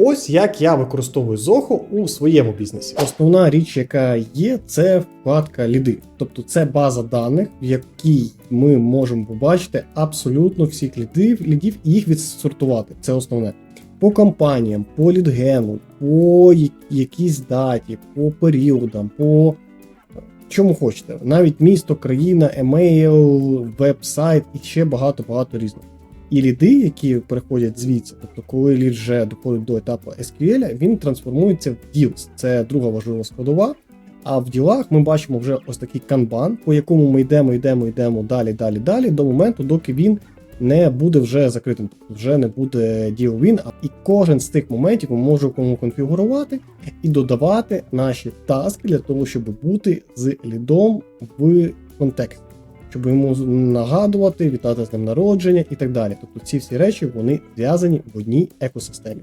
Ось як я використовую Zoho у своєму бізнесі. Основна річ, яка є, це вкладка ліди. Тобто це база даних, в якій ми можемо побачити абсолютно всіх лідів, лідів і їх відсортувати. Це основне. По компаніям, по лідгену, по якійсь даті, по періодам, по чому хочете. Навіть місто, країна, емейл, веб-сайт і ще багато-багато різного. І ліди, які приходять звідси, тобто коли лід вже доходить до етапу SQL, він трансформується в deals. Це друга важлива складова. А в ділах ми бачимо вже ось такий канбан, по якому ми йдемо, йдемо, йдемо далі, далі, далі, до моменту, доки він не буде вже закритим, тобто вже не буде win. А- І кожен з тих моментів ми можемо конфігурувати і додавати наші таски для того, щоб бути з лідом в контексті, щоб йому нагадувати, вітати з ним народження і так далі. Тобто ці всі речі вони зв'язані в одній екосистемі.